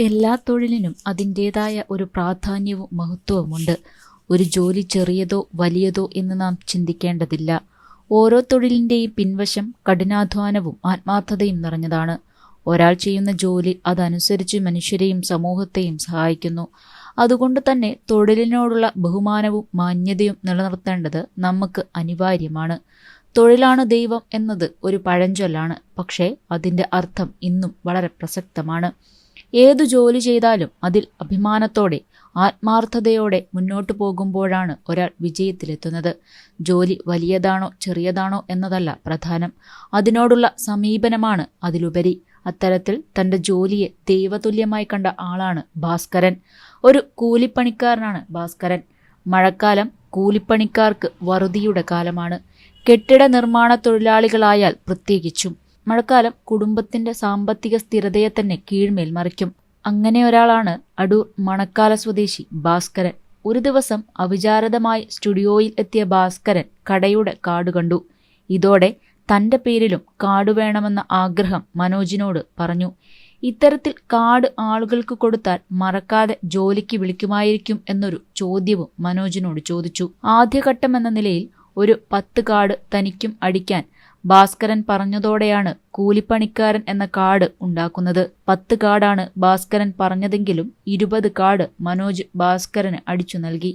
എല്ലാ തൊഴിലിനും അതിന്റേതായ ഒരു പ്രാധാന്യവും മഹത്വവുമുണ്ട്. ഒരു ജോലി ചെറിയതോ വലിയതോ എന്ന് നാം ചിന്തിക്കേണ്ടതില്ല. ഓരോ തൊഴിലിന്റെയും പിൻവശം കഠിനാധ്വാനവും ആത്മാർത്ഥതയും നിറഞ്ഞതാണ്. ഒരാൾ ചെയ്യുന്ന ജോലി അതനുസരിച്ച് മനുഷ്യരെയും സമൂഹത്തെയും സഹായിക്കുന്നു. അതുകൊണ്ട് തന്നെ തൊഴിലിനോടുള്ള ബഹുമാനവും മാന്യതയും നിലനിർത്തേണ്ടത് നമുക്ക് അനിവാര്യമാണ്. തൊഴിലാണ് ദൈവം എന്നത് ഒരു പഴഞ്ചൊല്ലാണ്. പക്ഷേ അതിന്റെ അർത്ഥം ഇന്നും വളരെ പ്രസക്തമാണ്. ഏതു ജോലി ചെയ്താലും അതിൽ അഭിമാനത്തോടെ ആത്മാർത്ഥതയോടെ മുന്നോട്ട് പോകുമ്പോഴാണ് ഒരാൾ വിജയത്തിലെത്തുന്നത്. ജോലി വലിയതാണോ ചെറിയതാണോ എന്നതല്ല പ്രധാനം. അതിനോടുള്ള സമീപനമാണ് അതിലുപരി. അത്തരത്തിൽ തന്റെ ജോലിയെ ദൈവതുല്യമായി കണ്ട ആളാണ് ഭാസ്കരൻ. ഒരു കൂലിപ്പണിക്കാരനാണ് ഭാസ്കരൻ. മഴക്കാലം കൂലിപ്പണിക്കാർക്ക് വറുതിയുടെ കാലമാണ്. കെട്ടിട നിർമ്മാണ തൊഴിലാളികളായാൽ പ്രത്യേകിച്ചും. മഴക്കാലം കുടുംബത്തിന്റെ സാമ്പത്തിക സ്ഥിരതയെ തന്നെ കീഴ്മേൽ മറിക്കും. അങ്ങനെ ഒരാളാണ് അടൂർ മണക്കാല സ്വദേശി ഭാസ്കരൻ. ഒരു ദിവസം അവിചാരിതമായി സ്റ്റുഡിയോയിൽ എത്തിയ ഭാസ്കരൻ കടയുടെ കാട് കണ്ടു. ഇതോടെ തന്റെ പേരിലും കാട് വേണമെന്ന ആഗ്രഹം മനോജിനോട് പറഞ്ഞു. ഇത്തരത്തിൽ കാട് ആളുകൾക്ക് കൊടുത്താൽ മറക്കാതെ ജോലിക്ക് വിളിക്കുമായിരിക്കും എന്നൊരു ചോദ്യവും മനോജിനോട് ചോദിച്ചു. ആദ്യഘട്ടം എന്ന നിലയിൽ ഒരു പത്ത് കാട് തനിക്കും അടിക്കാൻ ഭാസ്കരൻ പറഞ്ഞതോടെയാണ് കൂലിപ്പണിക്കാരൻ എന്ന കാർഡ് ഉണ്ടാക്കുന്നത്. പത്ത് കാർഡാണ് ഭാസ്കരൻ പറഞ്ഞതെങ്കിലും ഇരുപത് കാർഡ് മനോജ് ഭാസ്കരന് അടിച്ചു നൽകി.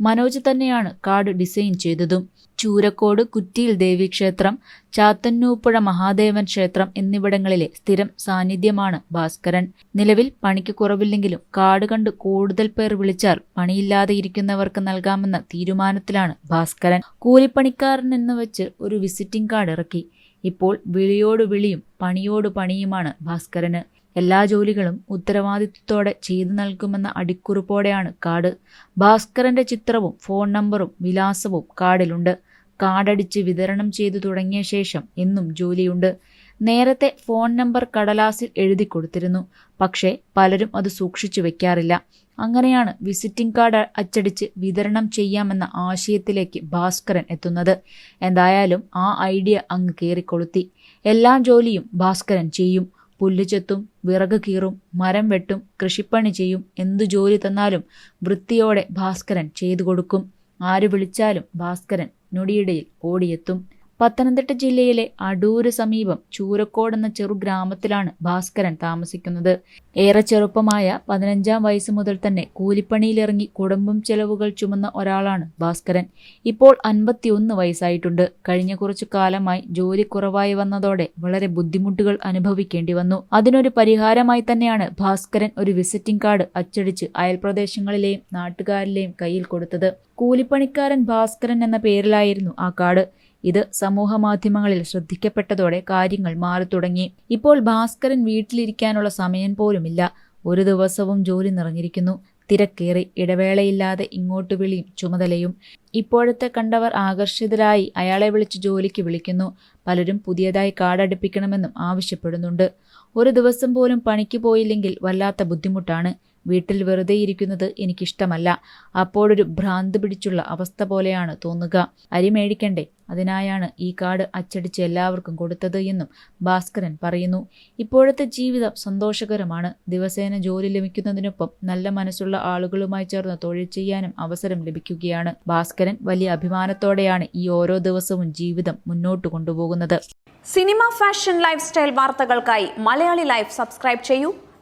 മനോജ് തന്നെയാണ് കാർഡ് ഡിസൈൻ ചെയ്തതും. ചൂരക്കോട് കുറ്റിയിൽ ദേവീക്ഷേത്രം ചാത്തന്നൂപ്പുഴ മഹാദേവൻ ക്ഷേത്രം എന്നിവിടങ്ങളിലെ സ്ഥിരം സാന്നിധ്യമാണ് ഭാസ്കരൻ. നിലവിൽ പണിക്ക് കുറവില്ലെങ്കിലും കാട് കണ്ട് കൂടുതൽ പേർ വിളിച്ചാൽ പണിയില്ലാതെ ഇരിക്കുന്നവർക്ക് നൽകാമെന്ന തീരുമാനത്തിലാണ് ഭാസ്കരൻ. കൂലിപ്പണിക്കാരൻ എന്ന് വെച്ച് ഒരു വിസിറ്റിംഗ് കാർഡ് ഇറക്കി. ഇപ്പോൾ വിളിയോട് വിളിയും പണിയോട് പണിയുമാണ് ഭാസ്കരന്. എല്ലാ ജോലികളും ഉത്തരവാദിത്വത്തോടെ ചെയ്തു നൽകുമെന്ന അടിക്കുറിപ്പോടെയാണ് കാർഡ്. ഭാസ്കരന്റെ ചിത്രവും ഫോൺ നമ്പറും വിലാസവും കാർഡിലുണ്ട്. കാർഡടിച്ച് വിതരണം ചെയ്തു തുടങ്ങിയ ശേഷം എന്നും ജോലിയുണ്ട്. നേരത്തെ ഫോൺ നമ്പർ കടലാസിൽ എഴുതി കൊടുത്തിരുന്നു. പക്ഷേ പലരും അത് സൂക്ഷിച്ചു വെക്കാറില്ല. അങ്ങനെയാണ് വിസിറ്റിംഗ് കാർഡ് അച്ചടിച്ച് വിതരണം ചെയ്യാമെന്ന ആശയത്തിലേക്ക് ഭാസ്കരൻ എത്തുന്നത്. എന്തായാലും ആ ഐഡിയ അങ്ങ് കയറിക്കൊളുത്തി എല്ലാ ജോലിയും ഭാസ്കരൻ ചെയ്യും. പുല്ലുചെത്തും വിറക് കീറും മരം വെട്ടും കൃഷിപ്പണി ചെയ്യും. എന്തു ജോലി തന്നാലും വൃത്തിയോടെ ഭാസ്കരൻ ചെയ്തു കൊടുക്കും. ആര് വിളിച്ചാലും ഭാസ്കരൻ നൊടിയിടയിൽ ഓടിയെത്തും. പത്തനംതിട്ട ജില്ലയിലെ അടൂര് സമീപം ചൂരക്കോട് എന്ന ചെറു ഗ്രാമത്തിലാണ് ഭാസ്കരൻ താമസിക്കുന്നത്. ഏറെ ചെറുപ്പമായ പതിനഞ്ചാം വയസ്സ് മുതൽ തന്നെ കൂലിപ്പണിയിലിറങ്ങി കുടുംബം ചെലവുകൾ ചുമന്ന ഒരാളാണ് ഭാസ്കരൻ. ഇപ്പോൾ അൻപത്തിയൊന്ന് വയസ്സായിട്ടുണ്ട്. കഴിഞ്ഞ കുറച്ചു കാലമായി ജോലി കുറവായി വന്നതോടെ വളരെ ബുദ്ധിമുട്ടുകൾ അനുഭവിക്കേണ്ടി വന്നു. അതിനൊരു പരിഹാരമായി തന്നെയാണ് ഭാസ്കരൻ ഒരു വിസിറ്റിംഗ് കാർഡ് അച്ചടിച്ച് അയൽപ്രദേശങ്ങളിലെയും നാട്ടുകാരിലെയും കയ്യിൽ കൊടുത്തത്. കൂലിപ്പണിക്കാരൻ ഭാസ്കരൻ എന്ന പേരിലായിരുന്നു ആ കാർഡ്. ഇത് സമൂഹ മാധ്യമങ്ങളിൽ ശ്രദ്ധിക്കപ്പെട്ടതോടെ കാര്യങ്ങൾ മാറി തുടങ്ങി ഇപ്പോൾ ഭാസ്കരൻ വീട്ടിലിരിക്കാനുള്ള സമയം പോലുമില്ല. ഒരു ദിവസവും ജോലി നിറഞ്ഞിരിക്കുന്നു. തിരക്കേറി ഇടവേളയില്ലാതെ ഇങ്ങോട്ട് വിളിയും ചുമതലയും. ഇപ്പോഴത്തെ കണ്ടവർ ആകർഷിതരായി അയാളെ വിളിച്ച് ജോലിക്ക് വിളിക്കുന്നു. പലരും പുതിയതായി കാടടുപ്പിക്കണമെന്നും ആവശ്യപ്പെടുന്നുണ്ട്. ഒരു ദിവസം പോലും പണിക്ക് പോയില്ലെങ്കിൽ വല്ലാത്ത ബുദ്ധിമുട്ടാണ്. വീട്ടിൽ വെറുതെ ഇരിക്കുന്നത് എനിക്കിഷ്ടമല്ല. അപ്പോഴൊരു ഭ്രാന്ത് പിടിച്ചുള്ള അവസ്ഥ പോലെയാണ് തോന്നുക. അരി മേടിക്കണ്ടേ? അതിനായാണ് ഈ കാർഡ് അച്ചടിച്ച് എല്ലാവർക്കും കൊടുത്തത് എന്നും ഭാസ്കരൻ പറയുന്നു. ഇപ്പോഴത്തെ ജീവിതം സന്തോഷകരമാണ്. ദിവസേന ജോലി ലഭിക്കുന്നതിനൊപ്പം നല്ല മനസ്സുള്ള ആളുകളുമായി ചേർന്ന് തൊഴിൽ ചെയ്യാനും അവസരം ലഭിക്കുകയാണ്. ഭാസ്കരൻ വലിയ അഭിമാനത്തോടെയാണ് ഈ ഓരോ ദിവസവും ജീവിതം മുന്നോട്ട് കൊണ്ടുപോകുന്നത്. സിനിമ ഫാഷൻ ലൈഫ് സ്റ്റൈൽ വാർത്തകൾക്കായി മലയാളി ലൈഫ് സബ്സ്ക്രൈബ് ചെയ്യൂ.